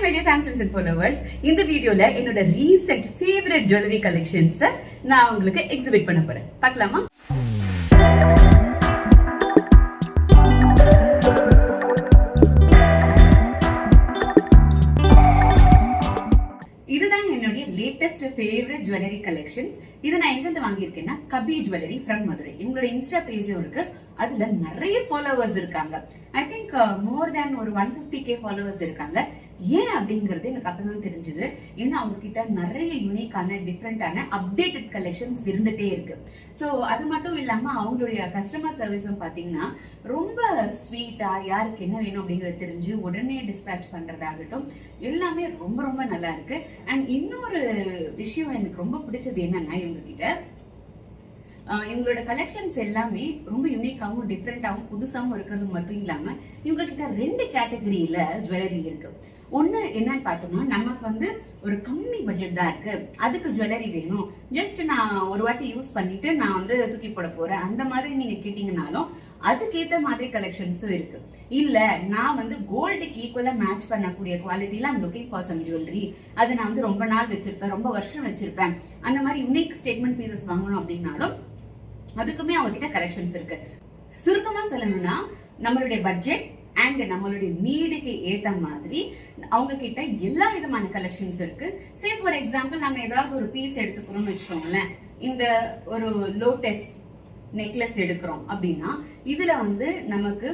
Hi my fans and followers இந்த வீடியோல என்னோட ரீசெண்ட் ஃபேவரட் ஜுவல்லரி கலெக்ஷன்ஸை நான் உங்களுக்கு எக்ஸிபிட் பண்ண போறேன். பார்க்கலாமா? இதுதான் என்னுடைய லேட்டஸ்ட் ஃபேவரட் ஜுவல்லரி கலெக்ஷன்ஸ் இது நான் எங்கேருந்து வாங்கியிருக்கேன்னா கபி ஜுவல்லரி ஃப்ரம் மதுரை இவங்களோட இன்ஸ்டா பேஜும் இருக்கு. அதுல நிறைய ஃபாலோவர்ஸ் இருக்காங்க. ஐ திங்க் மோர் தேன் ஒரு ஒன் ஃபிஃப்டி கே ஃபாலோவர்ஸ் இருக்காங்க. ஏன் அப்படிங்கறது எனக்கு அப்புறம் தான் தெரிஞ்சது. ஏன்னா அவங்க கிட்ட நிறைய யூனிக்கான டிஃப்ரெண்டான அப்டேட்டட் கலெக்ஷன்ஸ் இருந்துட்டே இருக்கு. ஸோ அது மட்டும் இல்லாம அவங்களுடைய கஸ்டமர் சர்வீஸும் பாத்தீங்கன்னா ரொம்ப ஸ்வீட்டா யாருக்கு என்ன வேணும் அப்படிங்கறது தெரிஞ்சு உடனே டிஸ்பேச் பண்றதாகட்டும் எல்லாமே ரொம்ப ரொம்ப நல்லா இருக்கு. அண்ட் இன்னொரு விஷயம் எனக்கு ரொம்ப பிடிச்சது என்னன்னா இவங்க கிட்ட இவங்களோட கலெக்ஷன்ஸ் எல்லாமே ரொம்ப யூனிக்காகவும் டிஃப்ரெண்ட்டாகவும் புதுசாகவும் இருக்கிறது மட்டும் இல்லாமல் இவங்க கிட்ட ரெண்டு கேட்டகரியில ஜுவல்லரி இருக்கு. ஒன்று என்னன்னு பார்த்தோம்னா நமக்கு வந்து ஒரு கம்மி பட்ஜெட் தான் இருக்கு. அதுக்கு ஜுவல்லரி வேணும். ஜஸ்ட் நான் ஒரு வாட்டி யூஸ் பண்ணிட்டு நான் வந்து தூக்கி போட போறேன். அந்த மாதிரி நீங்க கேட்டீங்கனாலும் அதுக்கேற்ற மாதிரி கலெக்ஷன்ஸும் இருக்கு. இல்ல நான் வந்து கோல்டுக்கு ஈக்குவலா மேட்ச் பண்ணக்கூடிய குவாலிட்டில I'm looking for some jewellery அது நான் வந்து ரொம்ப நாள் வச்சிருப்பேன் ரொம்ப வருஷம் வச்சிருப்பேன். அந்த மாதிரி யூனிக் ஸ்டேட்மெண்ட் பீசஸ் வாங்கணும் அப்படின்னாலும் அதுக்குமே அவங்க கிட்ட கலெக்ஷன்ஸ் இருக்கு. சுருக்கமா சொல்லணும்னா நம்மளுடைய பட்ஜெட் அண்ட் நம்மளுடைய நீடுக்கு ஏத்த மாதிரி அவங்க கிட்ட எல்லா விதமான கலெக்ஷன்ஸ் இருக்கு. சே ஃபார் எக்ஸாம்பிள் நம்ம ஏதாவது ஒரு பீஸ் எடுத்துக்கிறோம்னு வச்சுக்கோங்களேன். இந்த ஒரு லோட்டஸ் நெக்லஸ் எடுக்கிறோம் அப்படின்னா இதுல வந்து நமக்கு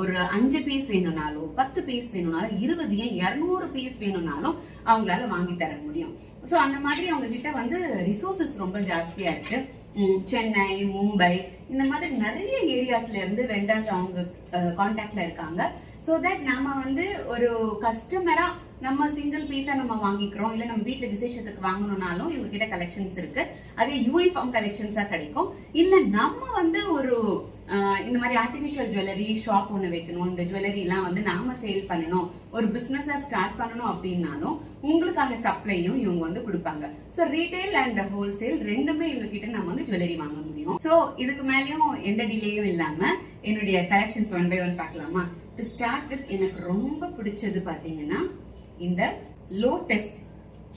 ஒரு அஞ்சு பீஸ் வேணும்னாலும் பத்து பீஸ் வேணும்னாலும் இருபது ஏன் இரநூறு பீஸ் வேணும்னாலும் அவங்களால வாங்கி தர முடியும். ஸோ அந்த மாதிரி அவங்க கிட்ட வந்து ரிசோர்சஸ் ரொம்ப ஜாஸ்தியா இருக்கு. சென்னை மும்பை இந்த மாதிரி நிறைய ஏரியாஸ்ல இருந்து வெண்டர்ஸ் அவங்க கான்டாக்ட்ல இருக்காங்க. ஸோ தட் நாம வந்து ஒரு கஸ்டமரா நம்ம சிங்கிள் பீஸா நம்ம வாங்கிக்கிறோம். இல்ல நம்ம வீட்டுல விசேஷத்துக்கு வாங்கணும்னாலும் இவங்க கிட்ட கலெக்ஷன்ஸ் இருக்கு. அதே யூனிஃபார்ம் கலெக்ஷன்ஸா கிடைக்கும். இல்ல நம்ம வந்து ஒரு இந்த மாதிரி ஆர்டிஃபிஷியல் ஜுவல்லரி ஷாப் ஒன்று வைக்கணும். இந்த ஜுவல்லரிலாம் வந்து நாம சேல் பண்ணணும். ஒரு பிஸ்னஸாக ஸ்டார்ட் பண்ணணும் அப்படின்னாலும் உங்களுக்கான சப்ளையும் இவங்க வந்து கொடுப்பாங்க. ஸோ ரீட்டைல் அண்ட் ஹோல்சேல் ரெண்டுமே இவங்க கிட்ட நம்ம வந்து ஜுவல்லரி வாங்க முடியும். ஸோ இதுக்கு மேலேயும் எந்த டிலேயும் இல்லாம என்னுடைய கலெக்ஷன்ஸ் ஒன் பை ஒன் பார்க்கலாமா? டு ஸ்டார்ட் வித் எனக்கு ரொம்ப பிடிச்சது பாத்தீங்கன்னா இந்த லோட்டஸ்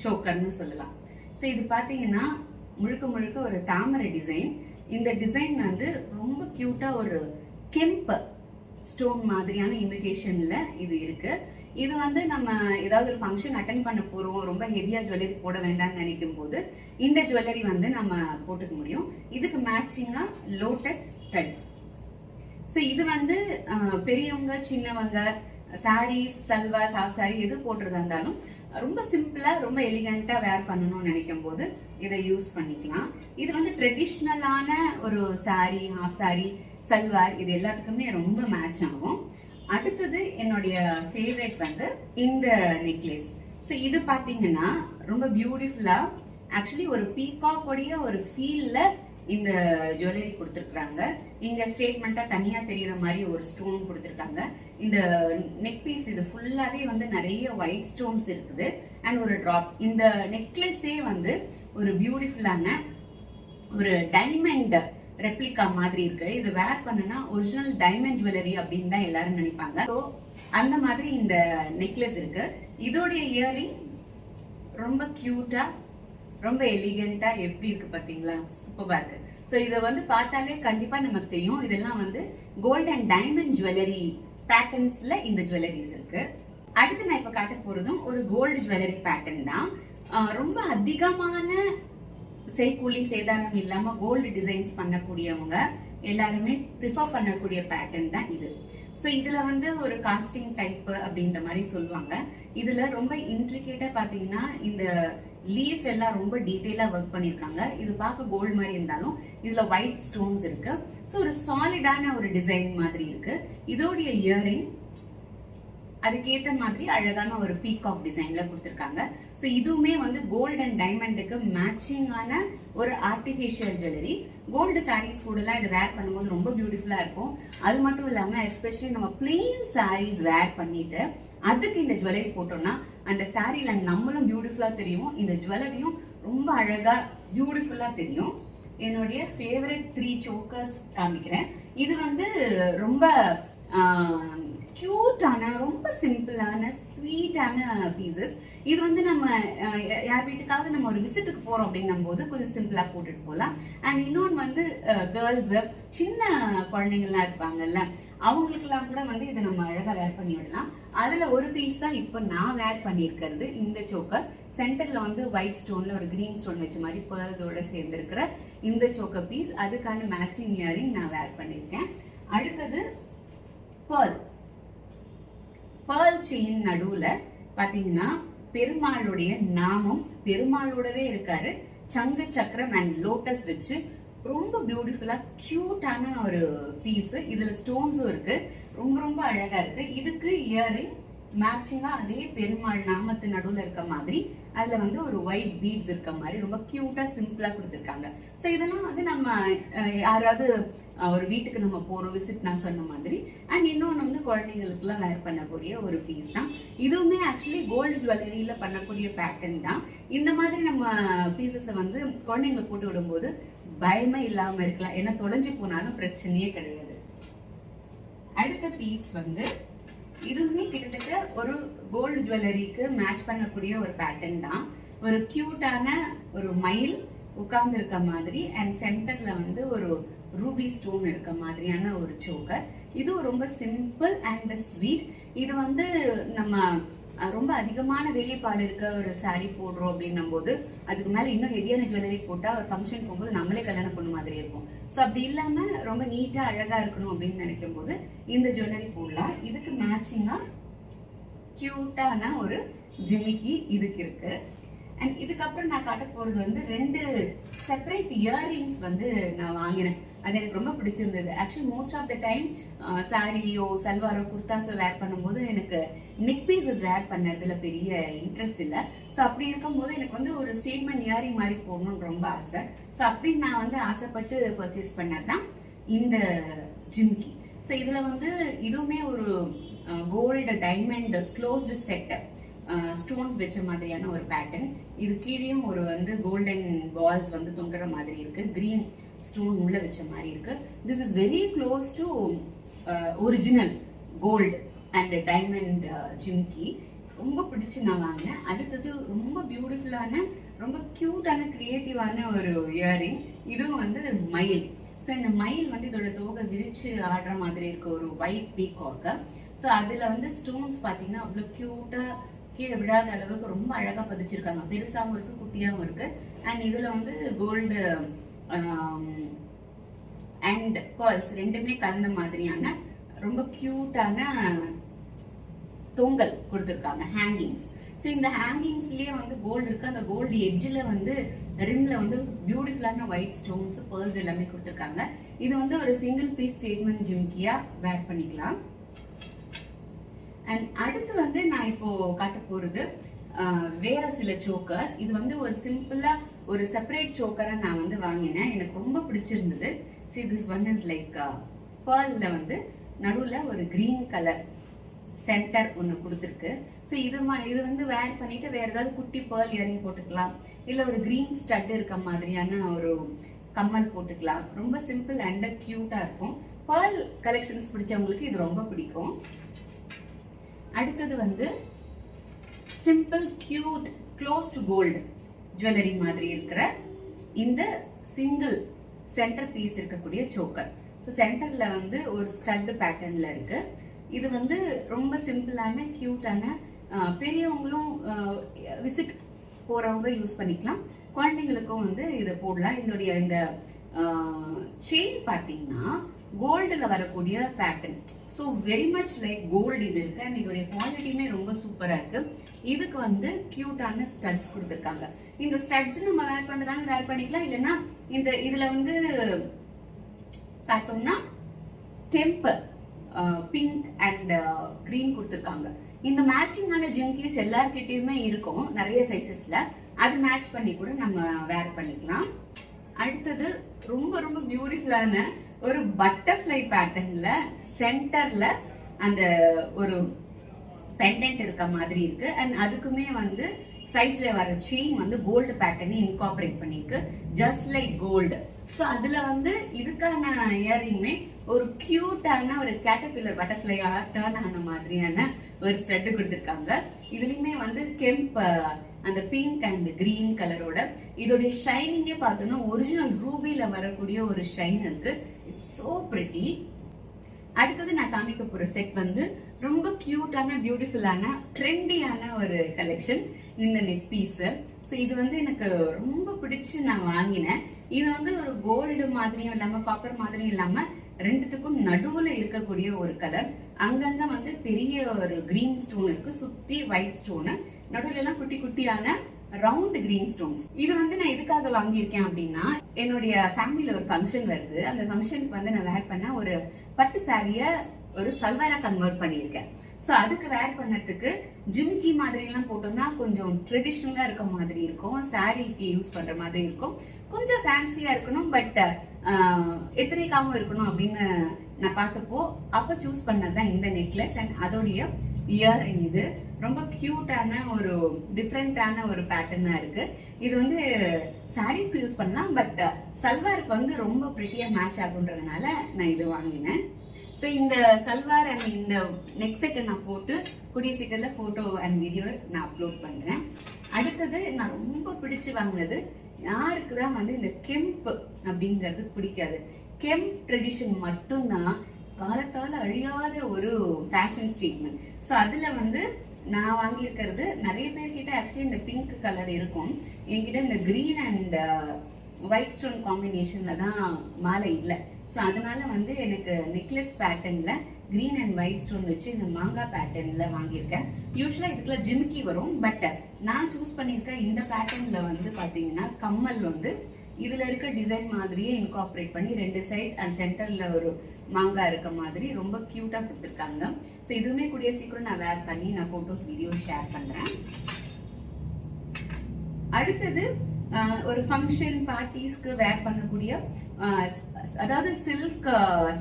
சோக்கர்னு சொல்லலாம். ஸோ இது பாத்தீங்கன்னா முழுக்க முழுக்க ஒரு தாமரை டிசைன் இந்த டிசைன் வந்து ரொம்ப கியூட்டா ஒரு கெம்ப் ஸ்டோன் மாதிரியான இமிடேஷன்ல இது இருக்கு. இது வந்து நம்ம ஏதாவது ஒரு ஃபங்க்ஷன் அட்டன் பண்ண போறோம் ரொம்ப ஹெவியா ஜுவல்லரி போட வேண்டாம்னு நினைக்கும் போது இந்த ஜுவல்லரி வந்து நம்ம போட்டுக்க முடியும். இதுக்கு மேட்சிங்கா லோட்டஸ் ஸ்டட் ஸோ இது வந்து பெரியவங்க சின்னவங்க சாரீஸ் சல்வார் சாஃப் சாரி எது போட்டுறதா இருந்தாலும் ரொம்ப சிம்பிளா ரொம்ப எலிகண்டா வேர் பண்ணணும்னு நினைக்கும் போது இதை யூஸ் பண்ணிக்கலாம். இது வந்து ட்ரெடிஷ்னலான ஒரு சாரி ஹாஃப் சாரி சல்வார் இது எல்லாத்துக்குமே ரொம்ப மேட்ச் ஆகும். அடுத்தது என்னுடைய ஃபேவரட் வந்து இந்த நெக்லஸ் ஸோ இது பார்த்தீங்கன்னா ரொம்ப பியூட்டிஃபுல்லாக ஆக்சுவலி ஒரு பீகாக்குடைய ஒரு ஃபீலில் இந்த ஜுவல்லரி கொடுத்துருக்குறாங்க. இங்கே ஸ்டேட்மெண்ட்டாக தனியாக தெரிகிற மாதிரி ஒரு ஸ்டோன் கொடுத்துருக்காங்க. இந்த நெக் பீஸ் இது ஃபுல்லாகவே வந்து நிறைய ஒயிட் ஸ்டோன்ஸ் இருக்குது. அண்ட் ஒரு ட்ராப் இந்த நெக்லஸே வந்து ஒரு பியூட்டிஃபுல்லான ஒரு டைமண்ட் ரெப்ளிகா மாதிரி இருக்கு. இது வேர் பண்ணனா ஒரிஜினல் டைமண்ட் ஜுவல்லரி அப்படின்னு தான் எல்லாரும் நினைப்பாங்க. ஸோ அந்த மாதிரி இந்த நெக்லஸ் இருக்கு. இதோடைய இயரிங் ரொம்ப கியூட்டா ரொம்ப எலிகண்டா எப்படி இருக்கு பாத்தீங்களா சூப்பரா இருக்கு. ஸோ இதை வந்து பார்த்தாலே கண்டிப்பா நமக்கு தெரியும். இதெல்லாம் வந்து கோல்ட் அண்ட் டைமண்ட் ஜுவல்லரி பேட்டர்ன்ஸ்ல இந்த ஜுவல்லரிஸ் இருக்கு. அடுத்து நான் இப்ப காட்ட போறதும் ஒரு கோல்டு ஜுவல்லரி பேட்டர்ன் தான். ரொம்ப அதிகமான செய்கூலி சேதாரம் இல்லாம கோல்டு டிசைன்ஸ் பண்ணக்கூடியவங்க எல்லாருமே ப்ரிஃபர் பண்ணக்கூடிய பேட்டர்ன் தான் இது. ஸோ இதுல வந்து ஒரு காஸ்டிங் டைப் அப்படின்ற மாதிரி சொல்லுவாங்க. இதுல ரொம்ப இன்ட்ரிகேட்டா பாத்தீங்கன்னா இந்த லீஃப் எல்லாம் ரொம்ப டீட்டெயிலாக ஒர்க் பண்ணியிருக்காங்க. இது பார்க்க கோல்டு மாதிரி இருந்தாலும் இதில் ஒயிட் ஸ்டோன்ஸ் இருக்கு. ஸோ ஒரு சாலிடான ஒரு டிசைன் மாதிரி இருக்கு. இதோடைய இயரிங் அதுக்கேற்ற மாதிரி அழகான ஒரு பீகாக் டிசைன்ல கொடுத்துருக்காங்க. ஸோ இதுவுமே வந்து கோல்டு அண்ட் டைமண்டுக்கு மேட்சிங்கான ஒரு ஆர்டிஃபிஷியல் ஜுவல்லரி கோல்டு சாரீஸ் கூடலாம் இதை வேர் பண்ணும்போது ரொம்ப பியூட்டிஃபுல்லாக இருக்கும். அது மட்டும் இல்லாமல் எஸ்பெஷலி நம்ம பிளெயின் சாரீஸ் வேர் பண்ணிட்டு அதுக்கு இந்த ஜுவல்லரி போட்டோம்னா அந்த சாரீல நம்மளும் பியூட்டிஃபுல்லாக தெரியும். இந்த ஜுவல்லரியும் ரொம்ப அழகாக பியூட்டிஃபுல்லாக தெரியும். என்னுடைய ஃபேவரட் த்ரீ சோக்கர்ஸ் காமிக்கிறேன். இது வந்து ரொம்ப க்யூட்டான ரொம்ப சிம்பிளான ஸ்வீட்டான பீசஸ் இது வந்து நம்ம யார் வீட்டுக்காவது நம்ம ஒரு விசிட்டுக்கு போகிறோம் அப்படின்னும் போது கொஞ்சம் சிம்பிளாக போட்டுட்டு போகலாம். அண்ட் இன்னொன்று வந்து கேர்ள்ஸு சின்ன குழந்தைங்கள்லாம் இருப்பாங்கல்ல அவங்களுக்குலாம் கூட வந்து இதை நம்ம அழகாக வேர் பண்ணி விடலாம். அதில் ஒரு பீஸ் தான் இப்போ நான் வேர் பண்ணியிருக்கிறது இந்த சோக்கர் சென்டரில் வந்து ஒயிட் ஸ்டோனில் ஒரு கிரீன் ஸ்டோன் வச்ச மாதிரி பேர்ல்ஸோட சேர்ந்துருக்கிற இந்த சோக்கர் பீஸ் அதுக்கான மேட்சிங் இயரிங் நான் வேர் பண்ணியிருக்கேன். அடுத்தது பேர்ல் பேர்ல் நடுவுல பாத்தீங்கன்னா பெருமாளுடைய நாமம் பெருமாளோடவே இருக்காரு. சங்கு சக்கரம் அண்ட் லோட்டஸ் வச்சு ரொம்ப பியூட்டிஃபுல்லா கியூட்டான ஒரு பீஸ் இதுல ஸ்டோன்ஸும் இருக்கு. ரொம்ப ரொம்ப அழகா இருக்கு. இதுக்கு இயரிங் மேட்சிங்கா அதே பெருமாள் நாமத்து நடுவுல இருக்க மாதிரி அதுல வந்து ஒரு ஒயிட் பீட்ஸ் இருக்க மாதிரி ரொம்ப கியூட்டா சிம்பிளா கொடுத்துருக்காங்க. ஸோ இதெல்லாம் வந்து நம்ம யாராவது ஒரு வீட்டுக்கு நம்ம போறோம் விசிட் நான் சொன்ன மாதிரி அண்ட் குழந்தைங்களுக்குலாம் வேர் பண்ணக்கூடிய ஒரு பீஸ் தான். இதுவுமே ஆக்சுவலி கோல்டு ஜுவல்லரியில பண்ணக்கூடிய பேட்டர்ன் தான். இந்த மாதிரி நம்ம பீசஸை வந்து குழந்தைங்களை போட்டு விடும்போது பயமே இல்லாம இருக்கலாம். ஏன்னா தொலைஞ்சு போனாலும் பிரச்சனையே கிடையாது. அடுத்த பீஸ் வந்து இதுவுமே கிட்டத்தட்ட ஒரு கோல்டு ஜுவல்லரிக்கு மேட்ச் பண்ணக்கூடிய ஒரு பேட்டர்ன் தான். ஒரு கியூட்டான ஒரு மயில் உட்கார்ந்து இருக்க மாதிரி அண்ட் சென்டர்ல வந்து ஒரு ரூபி ஸ்டோன் இருக்க மாதிரியான ஒரு சோக்கர் இது ரொம்ப சிம்பிள் அண்ட் ஸ்வீட் இது வந்து நம்ம ரொம்ப அதிகமான வேலைப்பாடு இருக்க ஒரு சாரீ போடுறோம் அப்படின்னும் போது அதுக்கு மேலே இன்னும் ஹெவியான ஜுவல்லரி போட்டால் ஒரு ஃபங்க்ஷன் போகும்போது நம்மளே கல்யாணம் பண்ண மாதிரி இருக்கும். ஸோ அப்படி இல்லாமல் ரொம்ப நீட்டாக அழகாக இருக்கணும் அப்படின்னு நினைக்கும் போது இந்த ஜுவல்லரி போடலாம். இதுக்கு மேட்சிங்காக க்யூட்டான ஒரு ஜிமிக்கி இதுக்கு இருக்கு. அண்ட் இதுக்கப்புறம் நான் காட்ட போகிறது வந்து ரெண்டு செப்பரேட் இயர்ரிங்ஸ் வந்து நான் வாங்கினேன். அது எனக்கு ரொம்ப பிடிச்சிருந்தது. Actually most of the time சாரியோ சல்வாரோ குர்தாஸோ வேர் பண்ணும்போது எனக்கு நெக் பீசஸ் வேர் பண்ணதுல பெரிய இன்ட்ரெஸ்ட் இல்லை. ஸோ அப்படி இருக்கும்போது எனக்கு வந்து ஒரு ஸ்டேட்மெண்ட் இயரிங் மாதிரி போடணும்னு ரொம்ப ஆசை. ஸோ அப்படி நான் வந்து ஆசைப்பட்டு பர்ச்சேஸ் பண்ணதுதான் இந்த ஜிம்கி ஸோ இதில் வந்து இதுவுமே ஒரு gold diamond closed setter stones வச்ச மாதிரியான ஒரு பேட்டர்ன் இது கீழேயும் ஒரு வந்து கோல்டன் பால்ஸ் வந்து தொங்குற மாதிரி இருக்கு. கிரீன் ஸ்டோன் உள்ள வச்ச மாதிரி இருக்கு. This is very close to original gold and diamond jhumki ரொம்ப பிடிச்சு நான் வாங்கினேன். அடுத்தது ரொம்ப பியூட்டிஃபுல்லான ரொம்ப க்யூட்டான கிரியேட்டிவான ஒரு இயரிங் இதுவும் வந்து மயில். ஸோ இந்த மயில் வந்து இதோட தோகை விரிச்சு ஆடுற மாதிரி இருக்க ஒரு ஒயிட் பீகாக்கு ஸோ அதில் வந்து ஸ்டோன்ஸ் பார்த்தீங்கன்னா அவ்வளோ க்யூட்டாக கீழே விடாத அளவுக்கு ரொம்ப அழகாக பதிச்சிருக்காங்க. பெருசாகவும் இருக்குது குட்டியாகவும் இருக்குது அண்ட் இதில் வந்து கோல்டு அண்ட் பேர்ல்ஸ் ரெண்டுமே கலந்த மாதிரியான ரொம்ப க்யூட்டான தொங்கல் கொடுத்துருக்காங்க ஹேங்கிங்ஸ் ஸோ இந்த ஹேங்கிங்ஸ்லேயே வந்து கோல்டு இருக்குது அந்த கோல்டு எட்ஜில் வந்து ரிம்ல வந்து பியூட்டிஃபுல்லான ஒயிட் ஸ்டோன்ஸ் பேர்ல்ஸ் எல்லாமே கொடுத்துருக்காங்க. இது வந்து ஒரு சிங்கிள் பீஸ் ஸ்டேட்மெண்ட் ஜிம்கியா வேர் பண்ணிக்கலாம். அண்ட் அடுத்து வந்து நான் இப்போ காட்ட போகிறது வேற சில சோக்கர்ஸ் இது வந்து ஒரு சிம்பிளாக ஒரு செப்பரேட் சோக்கரை நான் வந்து வாங்கினேன். எனக்கு ரொம்ப பிடிச்சிருந்தது. See this one is like பேர்ல்ல வந்து நடுவில் ஒரு க்ரீன் கலர் சென்டர் ஒன்று கொடுத்துருக்கு. ஸோ இது மா- இது வந்து வேர் பண்ணிட்டு வேற ஏதாவது குட்டி பேர்ல் இயரிங் போட்டுக்கலாம். இல்லை ஒரு க்ரீன் ஸ்டட் இருக்க மாதிரியான ஒரு கம்மல் போட்டுக்கலாம். ரொம்ப சிம்பிள் அண்ட் க்யூட்டாக இருக்கும். பேர்ல் கலெக்ஷன்ஸ் பிடிச்சவங்களுக்கு இது ரொம்ப பிடிக்கும். அடுத்தது வந்து simple cute close to gold jewellery மாதிரி இருக்கிற இந்த சிங்கிள் சென்டர் பீஸ் இருக்கக்கூடிய சோக்கர் ஸோ சென்டர்ல வந்து ஒரு ஸ்டட் பேட்டர்ன்ல இருக்கு. இது வந்து ரொம்ப சிம்பிளான கியூட்டான பெரியவங்களும் விசிட் போறவங்க யூஸ் பண்ணிக்கலாம். குழந்தைங்களுக்கும் வந்து இதை போடலாம். இதோடைய இந்த செயின் பார்த்தீங்கன்னா கோல்டுல வரக்கூடிய pattern so very much like gold இது இருக்கு. அண்ட் இதோடைய குவாலிட்டியுமே ரொம்ப சூப்பரா இருக்கு. இதுக்கு வந்து கியூட்டான ஸ்டட்ஸ் கொடுத்துருக்காங்க. இந்த ஸ்டட்ஸ் நம்ம வேர் பண்றதாங்க வேர் பண்ணிக்கலாம். இல்லைன்னா இந்த இதுல வந்து பார்த்தோம்னா டெம்பர் பிங்க் அண்ட் கிரீன் கொடுத்துருக்காங்க. இந்த மேட்சிங்கான ஜிம்கீஸ் எல்லார்கிட்டயுமே இருக்கும். நிறைய சைஸஸ்ல அது மேட்ச் பண்ணி கூட நம்ம வேர் பண்ணிக்கலாம். அடுத்தது ரொம்ப ரொம்ப பியூட்டிஃபுல்லான ஒரு பட்டர்ஃப்ளை பேட்டர்ன்ல சென்டர்ல அந்த ஒரு பெண்டன்ட் இருக்க மாதிரி இருக்கு. அண்ட் அதுக்குமே வந்து சைட்ஸ்ல வர செயின் வந்து கோல்டு பேட்டர்னை இன்கார்பரேட் பண்ணிருக்கு ஜஸ்ட் லைக் கோல்டு ஸோ அதுல வந்து இதுக்கான இயரிங்குமே ஒரு கியூட்டான ஒரு கேட்டபில்லர் பட்டர்ஃப்ளை டர்ன் ஆன மாதிரியான ஒரு ஸ்டெட்டு கொடுத்துருக்காங்க. இதுலயுமே வந்து கெம்ப் அந்த பிங்க் அண்ட் கிரீன் கலரோட இதோடைய ஷைனிங்கே பார்த்தோம்னா ஒரிஜினல் ரூபியில வரக்கூடிய ஒரு ஷைன் இருக்கு. ஸோ சோ அடுத்தது நான் காமிக்க போகிற செட் வந்து ரொம்ப க்யூட்டான பியூட்டிஃபுல்லான ட்ரெண்டியான ஒரு கலெக்ஷன் இந்த நெக் பீஸு ஸோ இது வந்து எனக்கு ரொம்ப பிடிச்சி நான் வாங்கினேன். இது வந்து ஒரு கோல்டு மாதிரியும் இல்லாமல் காப்பர் மாதிரியும் இல்லாமல் ரெண்டுத்துக்கும் நடுவில் இருக்கக்கூடிய ஒரு கலர் அங்கங்கே வந்து பெரிய ஒரு க்ரீன் ஸ்டோன் இருக்குது சுற்றி ஒயிட் ஸ்டோனு நடுவில் எல்லாம் குட்டி குட்டியான ரவுண்ட் கிரீன் ஸ்டோன்ஸ் இது வந்து நான் எதுக்காக வாங்கியிருக்கேன் அப்படின்னா என்னுடைய ஃபேமிலியில ஒரு ஃபங்க்ஷன் வருது. அந்த ஃபங்க்ஷனுக்கு வந்து நான் வேர் பண்ண ஒரு பட்டு சாரிய ஒரு சல்வாரா கன்வெர்ட் பண்ணியிருக்கேன். ஸோ அதுக்கு வேர் பண்ணதுக்கு ஜிமிக்கி மாதிரி எல்லாம் போட்டோம்னா கொஞ்சம் ட்ரெடிஷ்னலா இருக்க மாதிரி இருக்கும். சாரிக்கு யூஸ் பண்ற மாதிரி இருக்கும். கொஞ்சம் ஃபேன்சியா இருக்கணும் பட் எத்தனைக்காகவும் இருக்கணும் அப்படின்னு நான் பார்த்தப்போ அப்போ சூஸ் பண்ணதுதான் இந்த நெக்லஸ் அண்ட் அதோடைய இயர் இது. ரொம்ப க்யூட்டான ஒரு டிஃப்ரெண்ட்டான ஒரு பேட்டர்னாக இருக்குது இது வந்து சாரீஸ்க்கு யூஸ் பண்ணலாம் பட் சல்வாருக்கு வந்து ரொம்ப ப்ரிட்டியாக மேட்ச் ஆகுன்றதுனால நான் இது வாங்கினேன். ஸோ இந்த சல்வார் அண்ட் இந்த நெக் செட்டை நான் போட்டு கூடிய சீக்கிரத்தில் ஃபோட்டோ அண்ட் வீடியோ நான் அப்லோட் பண்ணுறேன் அடுத்தது நான் ரொம்ப பிடிச்சு வாங்கினது யாருக்கு தான் வந்து இந்த கெம்ப் அப்படிங்கிறது பிடிக்காது. கெம்ப் ட்ரெடிஷன் மட்டும்தான் காலத்தால் அழியாத ஒரு ஃபேஷன் ஸ்டேட்மெண்ட் ஸோ அதில் வந்து நான் வாங்கியிருக்கிறது நிறைய பேர்கிட்ட ஆக்சுவலி இந்த பிங்க் கலர் இருக்கும். என்கிட்ட இந்த க்ரீன் அண்ட் ஒயிட் ஸ்டோன் காம்பினேஷனில் தான் மாலை இல்லை. ஸோ அதனால வந்து எனக்கு நெக்லஸ் பேட்டர்னில் க்ரீன் அண்ட் ஒயிட் ஸ்டோன் வச்சு இந்த மாங்காய் பேட்டர்னில் வாங்கியிருக்கேன். யூஸ்வலாக இதுக்குள்ள ஜிமிக்கி வரும் பட் நான் சூஸ் பண்ணியிருக்க இந்த பேட்டர்னில் வந்து பார்த்தீங்கன்னா கம்மல் வந்து இதுல இருக்க டிசைன் மாதிரியே இன்கார்பரேட் பண்ணி ரெண்டு சைட் அண்ட் சென்டர்ல ஒரு மாங்காய் இருக்க மாதிரி ரொம்ப க்யூட்டாக கொடுத்துருக்காங்க. ஸோ இதுவுமே கூடிய சீக்கிரம் நான் வேர் பண்ணி நான் ஃபோட்டோஸ் வீடியோ ஷேர் பண்றேன். அடுத்தது ஆஹ், ஒரு ஃபங்க்ஷன் பார்ட்டிஸ்க்கு வேர் பண்ணக்கூடிய ஆஹ், அதாவது சில்க்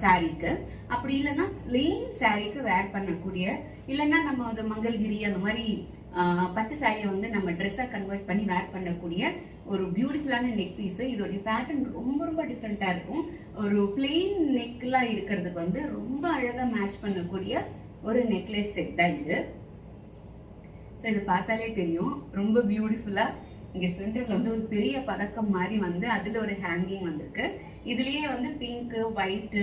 சாரீக்கு அப்படி இல்லைன்னா லெயின் சாரீக்கு வேர் பண்ணக்கூடிய இல்லைன்னா நம்ம அது மங்கள்கிரி அந்த மாதிரி ஆஹ், பட்டு சாரியை வந்து நம்ம ட்ரெஸ்ஸை கன்வெர்ட் பண்ணி வேர் பண்ணக்கூடிய ஒரு பியூட்டிஃபுல்லான நெக் பீஸு இதோடைய பேட்டர்ன் ரொம்ப ரொம்ப டிஃப்ரெண்ட்டாக இருக்கும். ஒரு பிளெயின் நெக்லாம் இருக்கிறதுக்கு வந்து ரொம்ப அழகாக மேட்ச் பண்ணக்கூடிய ஒரு நெக்லஸ் செட் தான் இது. ஸோ இது பார்த்தாலே தெரியும். ரொம்ப பியூட்டிஃபுல்லாக இங்கே சென்டரில் வந்து ஒரு பெரிய பதக்கம் மாதிரி வந்து அதில் ஒரு ஹேங்கிங் வந்திருக்கு. இதுலேயே வந்து பிங்க்கு ஒயிட்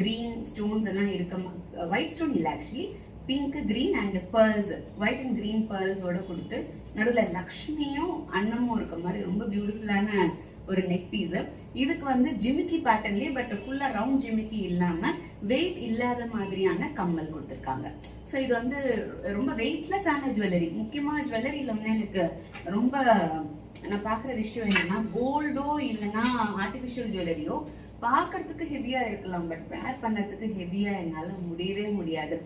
கிரீன் ஸ்டோன்ஸ் எல்லாம் இருக்க ஒயிட் ஸ்டோன் இல்லை actually pink green and pearls white and green பேர்ல்ஸோட கொடுத்து நடுவில் லக்ஷ்மியும் அன்னமும் இருக்க மாதிரி ரொம்ப பியூட்டிஃபுல்லான ஒரு நெக் பீஸு இதுக்கு வந்து ஜிமிக்கி பேட்டர்ன்லேயே பட் ஃபுல்லாக ரவுண்ட் ஜிமிக்கி இல்லாமல் வெயிட் இல்லாத மாதிரியான கம்மல் கொடுத்துருக்காங்க. ஸோ இது வந்து ரொம்ப வெயிட்லெஸ் ஆன ஜுவல்லரி முக்கியமாக ஜுவல்லரியில் வந்து எனக்கு ரொம்ப நான் பார்க்குற விஷயம் என்னன்னா கோல்டோ இல்லைன்னா ஆர்டிஃபிஷியல் ஜுவல்லரியோ பார்க்கறதுக்கு ஹெவியாக இருக்கலாம் பட் வேர் பண்ணுறதுக்கு ஹெவியாக என்னால் முடியவே முடியாது.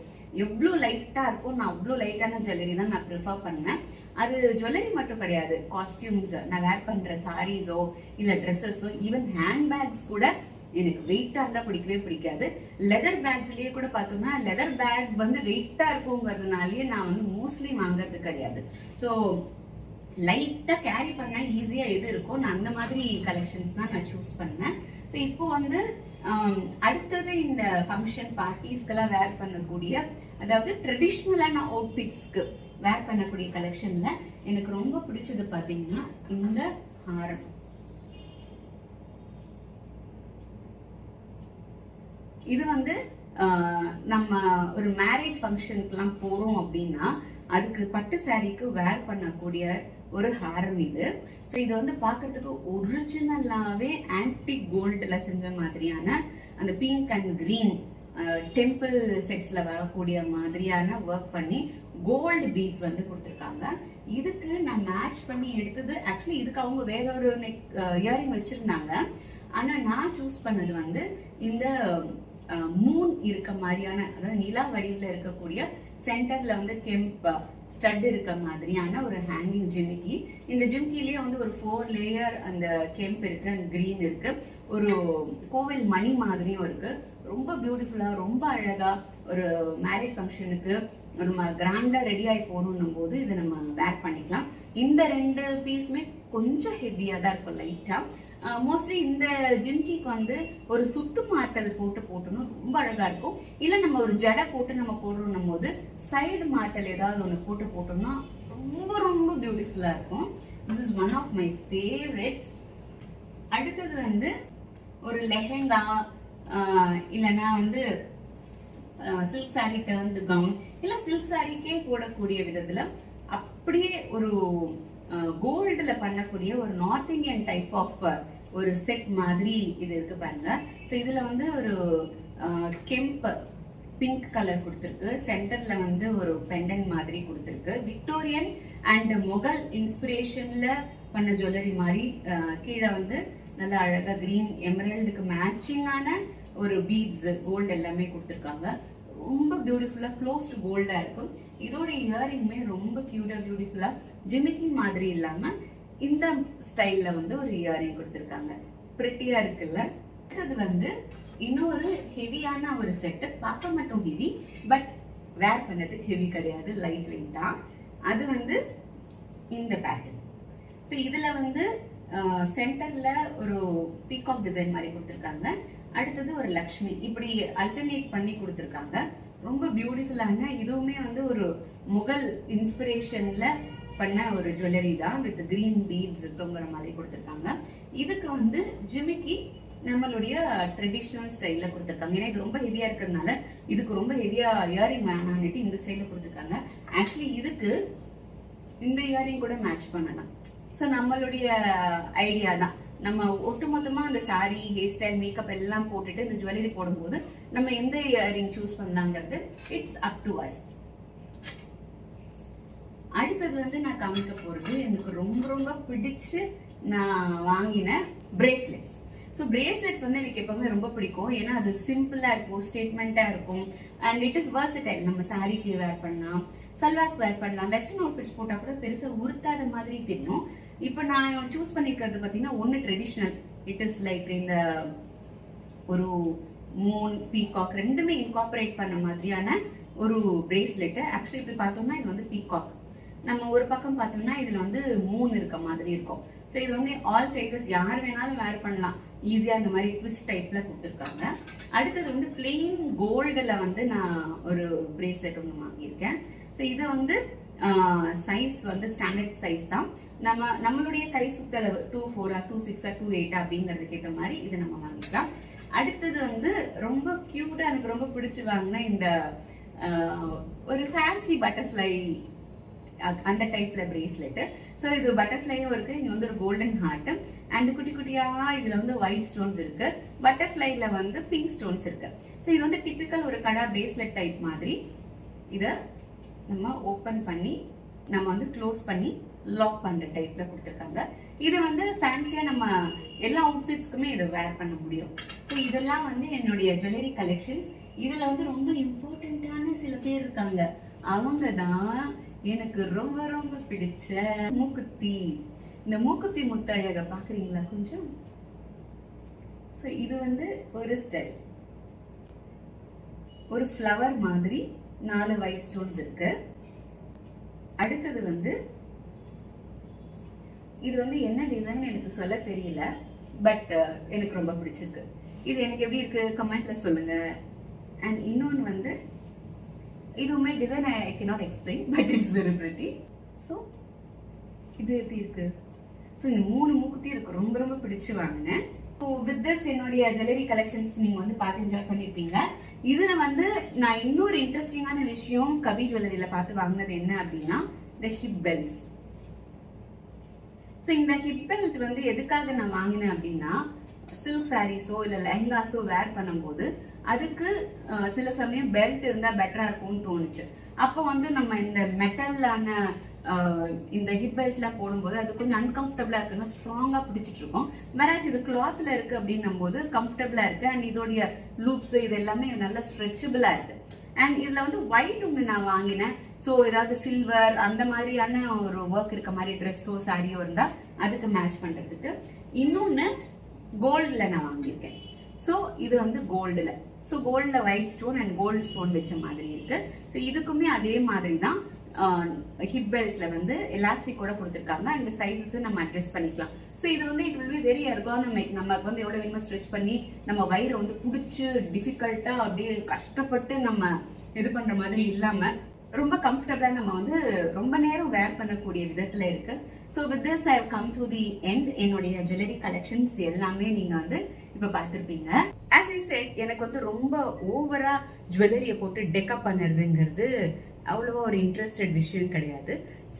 எவ்வளோ லைட்டாக இருக்கோ நான் அவ்வளோ லைட்டான ஜுவல்லரி தான் நான் ப்ரிஃபர் பண்ணேன் அது ஜுவல்லரி மட்டும் கிடையாது. காஸ்டியூம்ஸ் நான் வேர் பண்ணுற சாரீஸோ இல்லை ட்ரெஸ்ஸஸோ ஈவன் ஹேண்ட் பேக்ஸ் கூட எனக்கு வெயிட்டாக இருந்தால் பிடிக்கவே பிடிக்காது. லெதர் பேக்ஸ்லேயே கூட பார்த்தோம்னா லெதர் பேக் வந்து வெயிட்டாக இருக்குங்கிறதுனாலயே நான் வந்து மோஸ்ட்லி வாங்குறது கிடையாது. ஸோ லைட்டாக கேரி பண்ணால் ஈஸியாக எது இருக்கோ நான் அந்த மாதிரி கலெக்ஷன்ஸ் தான் நான் சூஸ் பண்ணேன் ஸோ இப்போ வந்து அடுத்தது இந்த ஃபங்க்ஷன் பார்ட்டிஸ்க்கெல்லாம் வேர் பண்ணக்கூடிய அதாவது ட்ரெடிஷ்னலான அவுட்ஃபிட்ஸ்க்கு வேர் பண்ணக்கூடிய கலெக்ஷன்ல எனக்கு ரொம்ப பிடிச்சது பாத்தீங்கன்னா இந்த ஹாரம். இது வந்து நம்ம ஒரு மேரேஜ் ஃபங்க்ஷனுக்குலாம் போகிறோம் அப்படின்னா அதுக்கு பட்டு சாரீக்கு வேர் பண்ணக்கூடிய ஒரு ஹாரம் இது. ஸோ இது வந்து பார்க்கறதுக்கு ஒரிஜினலாகவே ஆன்டிக் கோல்டில் செஞ்ச மாதிரியான அந்த பிங்க் அண்ட் கிரீன் டெம்பிள் செட்ஸில் வரக்கூடிய மாதிரியான ஒர்க் பண்ணி கோல்டு பீட்ஸ் வந்து கொடுத்துருக்காங்க. இதுக்கு நான் மேட்ச் பண்ணி எடுத்தது ஆக்சுவலி இதுக்கு அவங்க வேற ஒரு நெக் இயரிங் வச்சுருந்தாங்க. ஆனால் நான் சூஸ் பண்ணது வந்து இந்த மூன் இருக்க மாதிரியான அதாவது நிலா வடிவில் இருக்கக்கூடிய சென்டரில் வந்து கெம்ப் ஸ்டட் இருக்க மாதிரியான ஒரு ஹேங்கிங் ஜிமிக்கி இந்த ஜிமிக்கிலேயே வந்து ஒரு ஃபோர் லேயர் அந்த கெம்ப் இருக்கு அண்ட் க்ரீன் இருக்கு. ஒரு கோவில் மணி மாதிரியும் இருக்குது ரொம்ப பியூட்டிஃபுல்லாக ரொம்ப அழகாக ஒரு மேரேஜ் ஃபங்க்ஷனுக்கு நம்ம கிராண்டாக ரெடி ஆகி போகணும் போது இதை நம்ம வேர் பண்ணிக்கலாம். இந்த ரெண்டு பீஸுமே கொஞ்சம் ஹெவியாக தான் இருக்கும் லைட்டாக மோஸ்ட்லி இந்த ஜிம்கிக்கு வந்து ஒரு சுத்து மாட்டல் போட்டு போட்டோம்னா ரொம்ப அழகாக இருக்கும். இல்லை நம்ம ஒரு ஜடை போட்டு நம்ம போடுறோம் போது சைடு மாட்டல் ஏதாவது ஒன்று போட்டு போட்டோம்னா ரொம்ப ரொம்ப பியூட்டிஃபுல்லாக இருக்கும். This is one of my favourites அடுத்தது வந்து ஒரு லெஹெங்கா இல்லைன்னா வந்து சில்க் சாரி டர்ன்டு கவுன் இல்லை சில்க் சாரிக்கே போடக்கூடிய விதத்தில் அப்படியே ஒரு கோல்டில் பண்ணக்கூடிய ஒரு நார்த் இந்தியன் டைப் ஆஃப் ஒரு செட் மாதிரி இது இருக்கு பாருங்க. ஸோ இதில் வந்து ஒரு கெம்ப் பிங்க் கலர் கொடுத்துருக்கு. சென்டரில் வந்து ஒரு பெண்டன் மாதிரி கொடுத்துருக்கு. விக்டோரியன் அண்ட் முகல் இன்ஸ்பிரேஷனில் பண்ண ஜுவல்லரி மாதிரி கீழே வந்து நல்ல அழகா கிரீன் எமரல்டுக்கு மேட்சிங்கான ஒரு பீட்ஸ் கோல்டு எல்லாமே கொடுத்துருக்காங்க. ரொம்ப பியூட்டிஃபுல்லா க்ளோஸ்ட் கோல்டா இருக்கும். இதோட இயரிங்குமே ரொம்ப கியூட்டா பியூட்டிஃபுல்லா ஜிமிக்கி மாதிரி இல்லாம இந்த ஸ்டைல்ல வந்து ஒரு இயரிங் கொடுத்துருக்காங்க. பிரிட்டியா இருக்குல்ல? அடுத்தது வந்து இன்னொரு ஹெவியான ஒரு செட்டு பார்க்க மட்டும் ஹெவி பட் வேர் பண்ணதுக்கு ஹெவி கிடையாது லைட் வெயிட் தான். அது வந்து இந்த பேட்டர்ன் ஸோ இதுல வந்து சென்டர்ல ஒரு பீகாக் டிசைன் மாதிரி கொடுத்துருக்காங்க. அடுத்தது ஒரு லக்ஷ்மி. இப்படி அல்டர்னேட் பண்ணி கொடுத்துருக்காங்க. ரொம்ப பியூட்டிஃபுல்லான இதுவுமே வந்து ஒரு முகல் இன்ஸ்பிரேஷன்ல பண்ண ஒரு ஜுவல்லரி தான். வித் கிரீன் பீட்ஸ் தொங்குற மாதிரி கொடுத்துருக்காங்க. இதுக்கு வந்து ஜிமிக்கி நம்மளுடைய ட்ரெடிஷ்னல் ஸ்டைலில் கொடுத்துருக்காங்க. ஏன்னா இது ரொம்ப ஹெவியாக இருக்கிறதுனால இதுக்கு ரொம்ப ஹெவியாக இயரிங் வேணான்னுட்டு இந்த ஸ்டைலில் கொடுத்துருக்காங்க. ஆக்சுவலி இதுக்கு இந்த இயரிங் கூட மேட்ச் பண்ணலாம். ஸோ நம்மளுடைய ஐடியா தான். நம்ம ஒட்டுமொத்தமாக அந்த சாரி ஹேர் ஸ்டைல் மேக்கப் எல்லாம் போட்டுட்டு இந்த ஜுவல்லரி போடும்போது நம்ம எந்த இயரிங் சூஸ் பண்ணலாங்கிறது இட்ஸ் அப் டு அஸ் அடுத்தது வந்து நான் காமிக்க போகிறது எனக்கு ரொம்ப ரொம்ப பிடிச்சு நான் வாங்கின பிரேஸ்லெட்ஸ் ஸோ பிரேஸ்லெட்ஸ் வந்து எனக்கு எப்பவுமே ரொம்ப பிடிக்கும். ஏன்னா அது சிம்பிளாக இருக்கும் ஸ்டேட்மெண்ட்டாக இருக்கும். அண்ட் இட் இஸ் வர்சடைல் நம்ம சாரிக்கு வேர் பண்ணலாம் சல்வாஸ் வேர் பண்ணலாம் வெஸ்டர்ன் அவுட்ஃபிட்ஸ் போட்டால் கூட பெருசாக உருத்தாத மாதிரி தெரியும். இப்போ நான் சூஸ் பண்ணியிருக்கிறது பார்த்தீங்கன்னா ஒன்று ட்ரெடிஷ்னல் இட் இஸ் லைக் இந்த ஒரு மூன் பீகாக் ரெண்டுமே இன்கார்பரேட் பண்ண மாதிரியான ஒரு பிரேஸ்லெட்டு ஆக்சுவலி இப்படி பார்த்தோம்னா இது வந்து பீகாக் நம்ம ஒரு பக்கம் பார்த்தோம்னா இதில் வந்து மூன் இருக்க மாதிரி இருக்கும். ஸோ இது வந்து ஆல் சைஸஸ் யார் வேணாலும் வேர் பண்ணலாம். ஈஸியாக இந்த மாதிரி ட்விஸ்ட் டைப்பில் கொடுத்துருக்காங்க. அடுத்தது வந்து பிளெயின் கோல்டில் வந்து நான் ஒரு பிரேஸ்லெட் ஒன்று வாங்கியிருக்கேன். ஸோ இது வந்து சைஸ் வந்து ஸ்டாண்டர்ட் சைஸ் தான். நம்ம நம்மளுடைய கை சுத்தளவு டூ ஃபோரா டூ சிக்ஸா டூ எயிட்டா அப்படிங்கிறதுக்கு ஏற்ற மாதிரி இதை நம்ம வாங்கிக்கலாம். அடுத்தது வந்து ரொம்ப கியூட்டா எனக்கு ரொம்ப பிடிச்சி வாங்கின இந்த ஒரு ஃபேன்சி பட்டர்ஃப்ளை அந்த டைப்ல பிரேஸ்லெட் ஸோ இது பட்டர்ஃப்ளையும் இருக்கு இங்க வந்து ஒரு கோல்டன் ஹார்ட் அண்ட் குட்டி குட்டியாக இதுல வந்து ஒயிட் ஸ்டோன்ஸ் இருக்கு. பட்டர்ஃப்ளைல வந்து பிங்க் ஸ்டோன்ஸ் இருக்கு. ஸோ இது வந்து டிபிக்கல் ஒரு கடா பிரேஸ்லெட் டைப் மாதிரி. இதை நம்ம ஓப்பன் பண்ணி நம்ம வந்து க்ளோஸ் பண்ணி லாக் பண்ணுற டைப்பில் கொடுத்துருக்காங்க. இது வந்து ஃபேன்சியாக நம்ம எல்லா அவுட்ஃபிட்ஸ்க்குமே இதை வேர் பண்ண முடியும். ஸோ இதெல்லாம் வந்து என்னுடைய ஜுவல்லரி கலெக்ஷன்ஸ் இதில் வந்து ரொம்ப இம்பார்ட்டண்ட்டான சில பேர் இருக்காங்க. அவங்க தான் எனக்கு ரொம்ப ரொம்ப பிடிச்ச மூக்குத்தி. இந்த மூக்குத்தி முத்தழகை பார்க்குறீங்களா கொஞ்சம்? ஸோ இது வந்து ஒரு ஸ்டைல் ஒரு ஃப்ளவர் மாதிரி நாலு ஒயிட் ஸ்டோன்ஸ் இருக்கு. அடுத்தது வந்து இது வந்து என்ன டிசைன் எனக்கு சொல்ல தெரியல பட் uh, எனக்கு ரொம்ப பிடிச்சிருக்கு. இது எனக்கு எப்படி இருக்கு? கமெண்ட்ல சொல்லுங்க. அண்ட் இன்னொன்று வந்து இதுவுமே design I can not explain but it's very pretty so இது எப்படி இருக்கு? ஸோ இந்த மூணு மூக்குத்தி எனக்கு ரொம்ப ரொம்ப பிடிச்சு வாங்கினேன். ஸோ வித் திஸ் என்னுடைய ஜுவல்லரி கலெக்ஷன்ஸ் நீங்க வந்து பார்த்து என்ஜாய் பண்ணியிருப்பீங்க இதுல வந்து நான் இன்னொரு இன்ட்ரெஸ்டிங்கான விஷயம் கவி ஜுவல்லரியில பார்த்து வாங்கினது என்ன அப்படின்னா இந்த ஹிப் பெல்ஸ் ஸோ இந்த ஹிப் பெல்ட் வந்து எதுக்காக நான் வாங்கினேன் அப்படின்னா சில்க் சாரீஸோ இல்ல லெஹங்காஸோ வேர் பண்ணும்போது அதுக்கு அஹ், சில சமயம் பெல்ட் இருந்தா பெட்டரா இருக்கும்னு தோணுச்சு. அப்போ வந்து நம்ம இந்த மெட்டல்லான இந்த ஹிப் பெல்ட்லாம் போடும்போது அது கொஞ்சம் அன்கம்ஃபர்டபுளாக இருக்குன்னா ஸ்ட்ராங்காக பிடிச்சிட்டு இருக்கும். வேறாஸ் இது கிளாத்தில் இருக்குது அப்படின்னும் போது கம்ஃபர்டபுளாக இருக்கு. அண்ட் இதோடைய லூப்ஸ் இது எல்லாமே நல்லா ஸ்ட்ரெச்சபிளாக இருக்குது அண்ட் இதில் வந்து ஒயிட் ஒன்று நான் வாங்கினேன். ஸோ ஏதாவது சில்வர் அந்த மாதிரியான ஒரு ஒர்க் இருக்க மாதிரி ட்ரெஸ்ஸோ சாரியோ இருந்தால் அதுக்கு மேட்ச் பண்ணுறதுக்கு இன்னொன்று கோல்டில் நான் வாங்கியிருக்கேன். ஸோ இது வந்து கோல்டில் ஸோ கோல்டில் white stone and gold stone வச்ச மாதிரி இருக்குது ஸோ இதுக்குமே அதே மாதிரி தான். ஹிப் பெல்ட்ல வந்து எலாஸ்டிக் கூட கொடுத்துருக்காங்க. அண்ட் சைஸஸும் நம்ம அட்ஜஸ்ட் பண்ணிக்கலாம். ஸோ இது வந்து it will be very ergonomic நமக்கு வந்து எவ்வளோ வேணுமோ ஸ்ட்ரெச் பண்ணி நம்ம வயிறை வந்து பிடிச்சி டிஃபிகல்ட்டாக அப்படியே கஷ்டப்பட்டு நம்ம இது பண்ணுற மாதிரி இல்லாமல் ரொம்ப கம்ஃபர்டபுளாக நம்ம வந்து ரொம்ப நேரம் வேர் பண்ணக்கூடிய விதத்தில் இருக்குது so with this I come to the end என்னுடைய ஜுவல்லரி கலெக்ஷன்ஸ் எல்லாமே நீங்கள் வந்து இப்போ பார்த்துருப்பீங்க. ஆஸ் ஐ செட் எனக்கு வந்து ரொம்ப ஓவராக ஜுவல்லரியை போட்டு டெக்கப் பண்ணுறதுங்கிறது அவ்வளோவா ஒரு இன்ட்ரெஸ்டட் விஷயம் கிடையாது.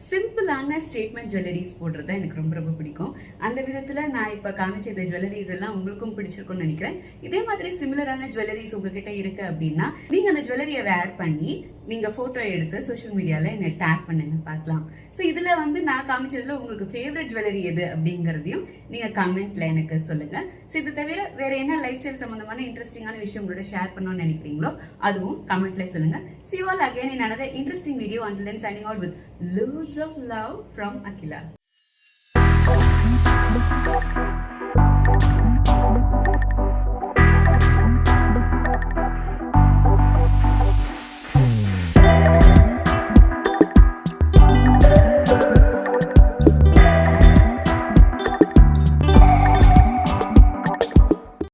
சிம்பிளான ஸ்டேட்மெண்ட் ஜுவல்லரிஸ் போடுறது தான் எனக்கு ரொம்ப ரொம்ப பிடிக்கும். அந்த விதத்தில் நான் இப்போ காமிச்ச இந்த ஜுவல்லரிஸ் எல்லாம் உங்களுக்கும் பிடிச்சிருக்கும்னு நினைக்கிறேன். இதே மாதிரி சிமிலரான ஜுவல்லரிஸ் உங்ககிட்ட இருக்கு அப்படின்னா நீங்க அந்த ஜுவல்லரியை வேர் பண்ணி நீங்கள் ஃபோட்டோ எடுத்து சோஷியல் மீடியால என்னை டேக் பண்ணுங்க பார்க்கலாம். ஸோ இதுல வந்து நான் காமிச்சதுல உங்களுக்கு ஃபேவரட் ஜுவல்லரி எது அப்படிங்கிறதையும் நீங்க கமெண்ட்ல எனக்கு சொல்லுங்க. ஸோ இது தவிர வேற என்ன லைஃப் ஸ்டைல் சம்பந்தமான இன்ட்ரெஸ்டிங்கான விஷயம் உங்களோட ஷேர் பண்ணணும்னு நினைக்கிறீங்களோ அதுவும் கமெண்ட்ல சொல்லுங்க. See all all again in another interesting video. Until all with out of love from Akila